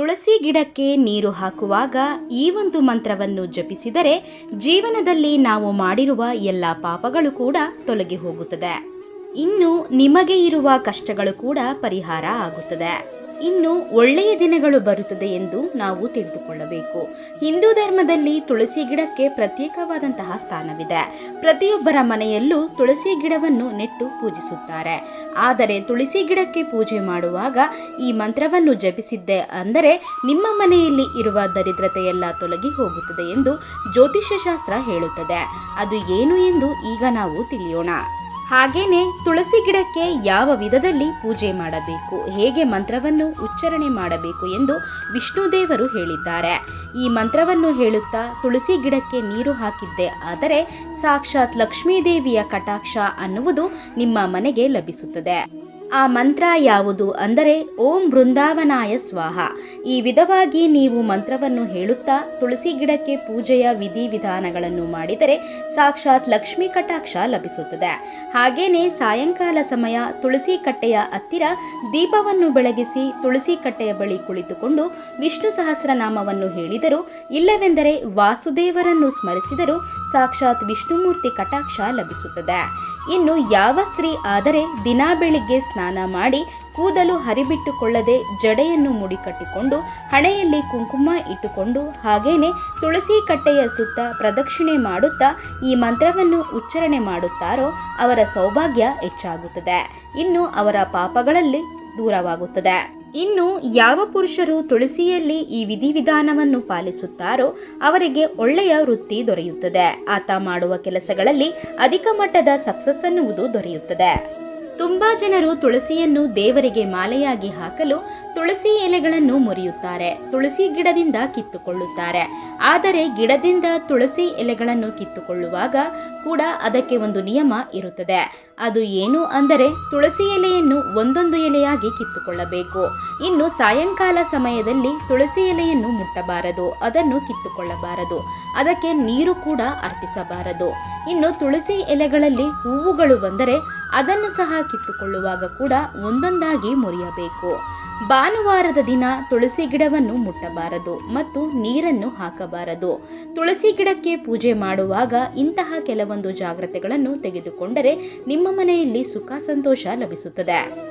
ತುಳಸಿ ಗಿಡಕ್ಕೆ ನೀರು ಹಾಕುವಾಗ ಈ ಒಂದು ಮಂತ್ರವನ್ನು ಜಪಿಸಿದರೆ ಜೀವನದಲ್ಲಿ ನಾವು ಮಾಡಿರುವ ಎಲ್ಲ ಪಾಪಗಳು ಕೂಡ ತೊಲಗಿ ಹೋಗುತ್ತದೆ. ಇನ್ನು ನಿಮಗೆ ಇರುವ ಕಷ್ಟಗಳು ಕೂಡ ಪರಿಹಾರ ಆಗುತ್ತದೆ. ಇನ್ನು ಒಳ್ಳೆಯ ದಿನಗಳು ಬರುತ್ತದೆ ಎಂದು ನಾವು ತಿಳಿದುಕೊಳ್ಳಬೇಕು. ಹಿಂದೂ ಧರ್ಮದಲ್ಲಿ ತುಳಸಿ ಗಿಡಕ್ಕೆ ಪ್ರತ್ಯೇಕವಾದಂತಹ ಸ್ಥಾನವಿದೆ. ಪ್ರತಿಯೊಬ್ಬರ ಮನೆಯಲ್ಲೂ ತುಳಸಿ ಗಿಡವನ್ನು ನೆಟ್ಟು ಪೂಜಿಸುತ್ತಾರೆ. ಆದರೆ ತುಳಸಿ ಗಿಡಕ್ಕೆ ಪೂಜೆ ಮಾಡುವಾಗ ಈ ಮಂತ್ರವನ್ನು ಜಪಿಸಿದ್ದೆ ಅಂದರೆ ನಿಮ್ಮ ಮನೆಯಲ್ಲಿ ಇರುವ ದರಿದ್ರತೆಯೆಲ್ಲ ತೊಲಗಿ ಹೋಗುತ್ತದೆ ಎಂದು ಜ್ಯೋತಿಷ್ಯಶಾಸ್ತ್ರ ಹೇಳುತ್ತದೆ. ಅದು ಏನು ಎಂದು ಈಗ ನಾವು ತಿಳಿಯೋಣ. ಹಾಗೇನೆ ತುಳಸಿ ಗಿಡಕ್ಕೆ ಯಾವ ವಿಧದಲ್ಲಿ ಪೂಜೆ ಮಾಡಬೇಕು, ಹೇಗೆ ಮಂತ್ರವನ್ನು ಉಚ್ಚಾರಣೆ ಮಾಡಬೇಕು ಎಂದು ವಿಷ್ಣುದೇವರು ಹೇಳಿದ್ದಾರೆ. ಈ ಮಂತ್ರವನ್ನು ಹೇಳುತ್ತಾ ತುಳಸಿ ಗಿಡಕ್ಕೆ ನೀರು ಹಾಕಿದ್ದೆ, ಆದರೆ ಸಾಕ್ಷಾತ್ ಲಕ್ಷ್ಮೀದೇವಿಯ ಕಟಾಕ್ಷ ಅನ್ನುವುದು ನಿಮ್ಮ ಮನೆಗೆ ಲಭಿಸುತ್ತದೆ. ಆ ಮಂತ್ರ ಯಾವುದು ಅಂದರೆ, ಓಂ ಬೃಂದಾವನಾಯ ಸ್ವಾಹ. ಈ ವಿಧವಾಗಿ ನೀವು ಮಂತ್ರವನ್ನು ಹೇಳುತ್ತಾ, ತುಳಸಿ ಗಿಡಕ್ಕೆ ಪೂಜೆಯ ವಿಧಿವಿಧಾನಗಳನ್ನು ಮಾಡಿದರೆ ಸಾಕ್ಷಾತ್ ಲಕ್ಷ್ಮೀ ಕಟಾಕ್ಷ ಲಭಿಸುತ್ತದೆ. ಹಾಗೇನೆ ಸಾಯಂಕಾಲ ಸಮಯ ತುಳಸಿ ಕಟ್ಟೆಯ ಹತ್ತಿರ ದೀಪವನ್ನು ಬೆಳಗಿಸಿ ತುಳಸಿ ಕಟ್ಟೆಯ ಬಳಿ ಕುಳಿತುಕೊಂಡು ವಿಷ್ಣು ಸಹಸ್ರನಾಮವನ್ನು ಹೇಳಿದರು, ಇಲ್ಲವೆಂದರೆ ವಾಸುದೇವರನ್ನು ಸ್ಮರಿಸಿದರೂ ಸಾಕ್ಷಾತ್ ವಿಷ್ಣುಮೂರ್ತಿ ಕಟಾಕ್ಷ ಲಭಿಸುತ್ತದೆ. ಇನ್ನು ಯಾವ ಸ್ತ್ರೀ ಆದರೆ ದಿನಾ ಬೆಳಿಗ್ಗೆ ಸ್ನಾನ ಮಾಡಿ ಕೂದಲು ಹರಿಬಿಟ್ಟುಕೊಳ್ಳದೆ ಜಡೆಯನ್ನು ಮುಡಿಕಟ್ಟಿಕೊಂಡು ಹಣೆಯಲ್ಲಿ ಕುಂಕುಮ ಇಟ್ಟುಕೊಂಡು ಹಾಗೇನೆ ತುಳಸಿ ಕಟ್ಟೆಯ ಸುತ್ತ ಪ್ರದಕ್ಷಿಣೆ ಮಾಡುತ್ತಾ ಈ ಮಂತ್ರವನ್ನು ಉಚ್ಚಾರಣೆ ಮಾಡುತ್ತಾರೋ ಅವರ ಸೌಭಾಗ್ಯ ಹೆಚ್ಚಾಗುತ್ತದೆ. ಇನ್ನು ಅವರ ಪಾಪಗಳಲ್ಲಿ ದೂರವಾಗುತ್ತದೆ. ಇನ್ನು ಯಾವ ಪುರುಷರು ತುಳಸಿಯಲ್ಲಿ ಈ ವಿಧಿವಿಧಾನವನ್ನು ಪಾಲಿಸುತ್ತಾರೋ ಅವರಿಗೆ ಒಳ್ಳೆಯ ವೃತ್ತಿ ದೊರೆಯುತ್ತದೆ. ಆತ ಮಾಡುವ ಕೆಲಸಗಳಲ್ಲಿ ಅಧಿಕ ಮಟ್ಟದ ಸಕ್ಸಸ್ ಅನ್ನುವುದು ದೊರೆಯುತ್ತದೆ. ತುಂಬಾ ಜನರು ತುಳಸಿಯನ್ನು ದೇವರಿಗೆ ಮಾಲೆಯಾಗಿ ಹಾಕಲು ತುಳಸಿ ಎಲೆಗಳನ್ನು ಮುರಿಯುತ್ತಾರೆ. ತುಳಸಿ ಗಿಡದಿಂದ ಕಿತ್ತುಕೊಳ್ಳುತ್ತಾರೆ. ಆದರೆ ಗಿಡದಿಂದ ತುಳಸಿ ಎಲೆಗಳನ್ನು ಕಿತ್ತುಕೊಳ್ಳುವಾಗ ಕೂಡ ಅದಕ್ಕೆ ಒಂದು ನಿಯಮ ಇರುತ್ತದೆ. ಅದು ಏನು ಅಂದರೆ ತುಳಸಿ ಎಲೆಯನ್ನು ಒಂದೊಂದು ಎಲೆಯಾಗಿ ಕಿತ್ತುಕೊಳ್ಳಬೇಕು. ಇನ್ನು ಸಾಯಂಕಾಲ ಸಮಯದಲ್ಲಿ ತುಳಸಿ ಎಲೆಯನ್ನು ಮುಟ್ಟಬಾರದು. ಅದನ್ನು ಕಿತ್ತುಕೊಳ್ಳಬಾರದು. ಅದಕ್ಕೆ ನೀರು ಕೂಡ ಅರ್ಪಿಸಬಾರದು. ಇನ್ನು ತುಳಸಿ ಎಲೆಗಳಲ್ಲಿ ಹೂವುಗಳು ಬಂದರೆ ಅದನ್ನು ಸಹ ಕಿತ್ತುಕೊಳ್ಳುವಾಗ ಕೂಡ ಒಂದೊಂದಾಗಿ ಮುರಿಯಬೇಕು. ಭಾನುವಾರದ ದಿನ ತುಳಸಿ ಗಿಡವನ್ನು ಮುಟ್ಟಬಾರದು ಮತ್ತು ನೀರನ್ನು ಹಾಕಬಾರದು. ತುಳಸಿ ಗಿಡಕ್ಕೆ ಪೂಜೆ ಮಾಡುವಾಗ ಇಂತಹ ಕೆಲವೊಂದು ಜಾಗ್ರತೆಗಳನ್ನು ತೆಗೆದುಕೊಂಡರೆ ನಿಮ್ಮ ಮನೆಯಲ್ಲಿ ಸುಖ ಸಂತೋಷ ಲಭಿಸುತ್ತದೆ.